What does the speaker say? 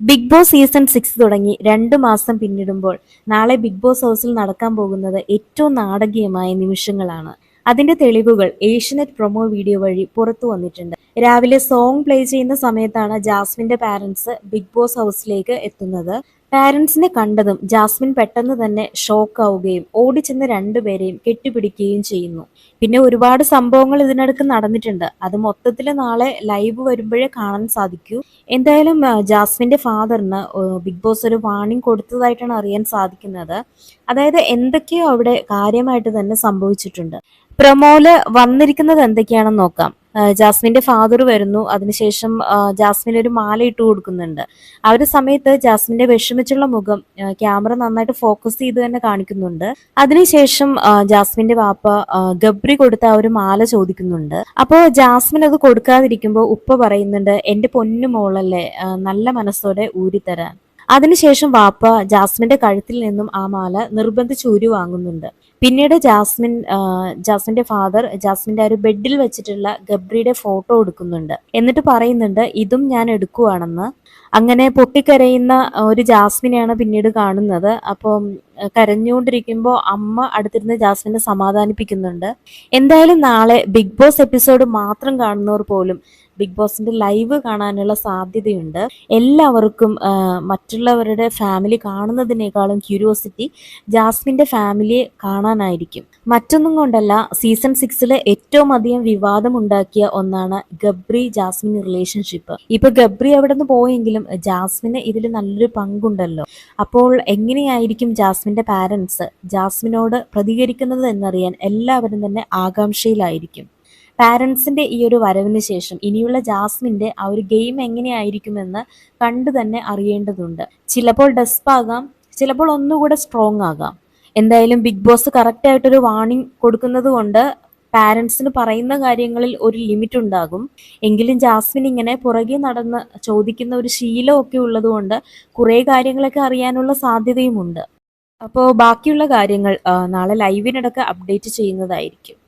Big boss season six തുടങ്ങി രണ്ടു മാസം പിന്നിടുമ്പോൾ നാളെ ബിഗ് ബോസ് ഹൗസിൽ നടക്കാൻ പോകുന്നത് ഏറ്റവും നാടകീയമായ നിമിഷങ്ങളാണ്. അതിന്റെ തെളിവുകൾ ഏഷ്യനെറ്റ് പ്രൊമോ വീഡിയോ വഴി പുറത്തു വന്നിട്ടുണ്ട്. രാവിലെ സോങ് പ്ലേ ചെയ്യുന്ന സമയത്താണ് ജാസ്മിന്റെ പാരന്റ്സ് ബിഗ് ബോസ് ഹൗസിലേക്ക് എത്തുന്നത്. പാരന്റ്സിനെ കണ്ടതും ജാസ്മിൻ പെട്ടെന്ന് തന്നെ ഷോക്ക് ആവുകയും ഓടിച്ചെന്ന് രണ്ടുപേരെയും കെട്ടിപ്പിടിക്കുകയും ചെയ്യുന്നു. പിന്നെ ഒരുപാട് സംഭവങ്ങൾ ഇതിനടുക്ക് നടന്നിട്ടുണ്ട്. അത് മൊത്തത്തിൽ നാളെ ലൈവ് വരുമ്പോഴേ കാണാൻ സാധിക്കൂ. എന്തായാലും ജാസ്മിന്റെ ഫാദറിന് ബിഗ് ബോസ് ഒരു വാണിംഗ് കൊടുത്തതായിട്ടാണ് അറിയാൻ സാധിക്കുന്നത്. അതായത് എന്തൊക്കെയോ അവിടെ കാര്യമായിട്ട് തന്നെ സംഭവിച്ചിട്ടുണ്ട്. പ്രമോൽ വന്നിരിക്കുന്നത് എന്തൊക്കെയാണെന്ന് നോക്കാം. ആ, ജാസ്മിന്റെ ഫാദർ വരുന്നു. അതിനുശേഷം ജാസ്മിൻ ഒരു മാല ഇട്ട് കൊടുക്കുന്നുണ്ട്. ആ ഒരു സമയത്ത് ജാസ്മിന്റെ വിഷമിച്ചുള്ള മുഖം ക്യാമറ നന്നായിട്ട് ഫോക്കസ് ചെയ്ത് തന്നെ കാണിക്കുന്നുണ്ട്. അതിനുശേഷം ജാസ്മിന്റെ വാപ്പ ഗബ്രി കൊടുത്ത ആ ഒരു മാല ചോദിക്കുന്നുണ്ട്. അപ്പോൾ ജാസ്മിൻ അത് കൊടുക്കാതിരിക്കുമ്പോൾ ഉപ്പ പറയുന്നുണ്ട് എന്റെ പൊന്നു മോളല്ലേ നല്ല മനസ്സോടെ ഊരിത്തരാൻ അതിനുശേഷം വാപ്പ ജാസ്മിന്റെ കഴുത്തിൽ നിന്നും ആ മാല നിർബന്ധിച്ച് ഊരി വാങ്ങുന്നുണ്ട്. പിന്നീട് ജാസ്മിൻ ജാസ്മിന്റെ ഫാദർ ജാസ്മിന്റെ ആ ഒരു ബെഡിൽ വെച്ചിട്ടുള്ള ഗബ്രിയുടെ ഫോട്ടോ എടുക്കുന്നുണ്ട്. എന്നിട്ട് പറയുന്നുണ്ട് ഇതും ഞാൻ എടുക്കുവാണെന്ന്. അങ്ങനെ പൊട്ടിക്കരയുന്ന ഒരു ജാസ്മിനെയാണ് പിന്നീട് കാണുന്നത്. അപ്പം കരഞ്ഞുകൊണ്ടിരിക്കുമ്പോൾ അമ്മ അടുത്തിരുന്ന് ജാസ്മിനെ സമാധാനിപ്പിക്കുന്നുണ്ട്. എന്തായാലും നാളെ ബിഗ് ബോസ് എപ്പിസോഡ് മാത്രം കാണുന്നവർ പോലും ബിഗ് ബോസിന്റെ ലൈവ് കാണാനുള്ള സാധ്യതയുണ്ട്. എല്ലാവർക്കും മറ്റുള്ളവരുടെ ഫാമിലി കാണുന്നതിനേക്കാളും ക്യൂരിയോസിറ്റി ജാസ്മിന്റെ ഫാമിലിയെ കാണാനായിരിക്കും. മറ്റൊന്നും കൊണ്ടല്ല സീസൺ സിക്സിലെ ഏറ്റവും അധികം വിവാദമുണ്ടാക്കിയ ഒന്നാണ് ഗബ്രി ജാസ്മിൻ റിലേഷൻഷിപ്പ്. ഇപ്പൊ ഗബ്രി അവിടെ നിന്ന് പോയെങ്കിലും ജാസ്മിന് ഇതിൽ നല്ലൊരു പങ്കുണ്ടല്ലോ. അപ്പോൾ എങ്ങനെയായിരിക്കും ജാസ്മിന്റെ പാരൻസ് ജാസ്മിനോട് പ്രതികരിക്കുന്നത് എന്നറിയാൻ എല്ലാവരും തന്നെ ആകാംക്ഷയിലായിരിക്കും. പാരൻസിന്റെ ഈ ഒരു വരവിന് ശേഷം ഇനിയുള്ള ജാസ്മിന്റെ ആ ഒരു ഗെയിം എങ്ങനെയായിരിക്കുമെന്ന് കണ്ടു തന്നെ അറിയേണ്ടതുണ്ട്. ചിലപ്പോൾ ഡെസ്പ് ആകാം ചിലപ്പോൾ ഒന്നുകൂടെ സ്ട്രോങ് ആകാം. എന്തായാലും ബിഗ് ബോസ് കറക്റ്റ് ആയിട്ടൊരു വാർണിംഗ് കൊടുക്കുന്നത് കൊണ്ട് പാരൻസിന് പറയുന്ന കാര്യങ്ങളിൽ ഒരു ലിമിറ്റ് ഉണ്ടാകും. എങ്കിലും ജാസ്മിൻ ഇങ്ങനെ പുറകെ നടന്ന് ചോദിക്കുന്ന ഒരു ശീലമൊക്കെ ഉള്ളതുകൊണ്ട് കുറേ കാര്യങ്ങളൊക്കെ അറിയാനുള്ള സാധ്യതയുമുണ്ട്. അപ്പോൾ ബാക്കിയുള്ള കാര്യങ്ങൾ നാളെ ലൈവിനിടക്ക് അപ്ഡേറ്റ് ചെയ്യുന്നതായിരിക്കും.